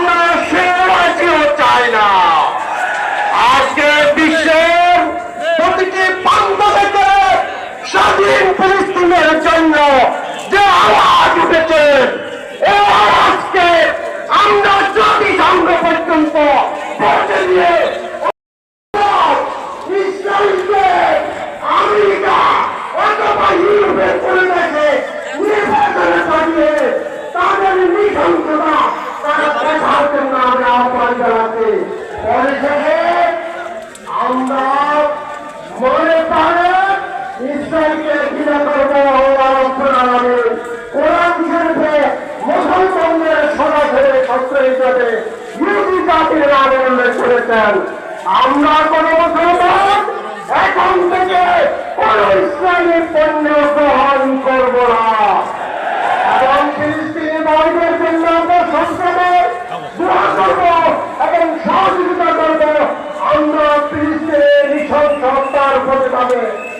আমরা সে চাই না। আজকে বিশ্বের প্রতিটি ইসরায়েলকে ঘৃণা করব কোরআন শরীফে মুসলমানদের সরাসরি সত্য হিসাবে ইহুদি জাতির নাম করেছেন। আমরা কোন এখন থেকে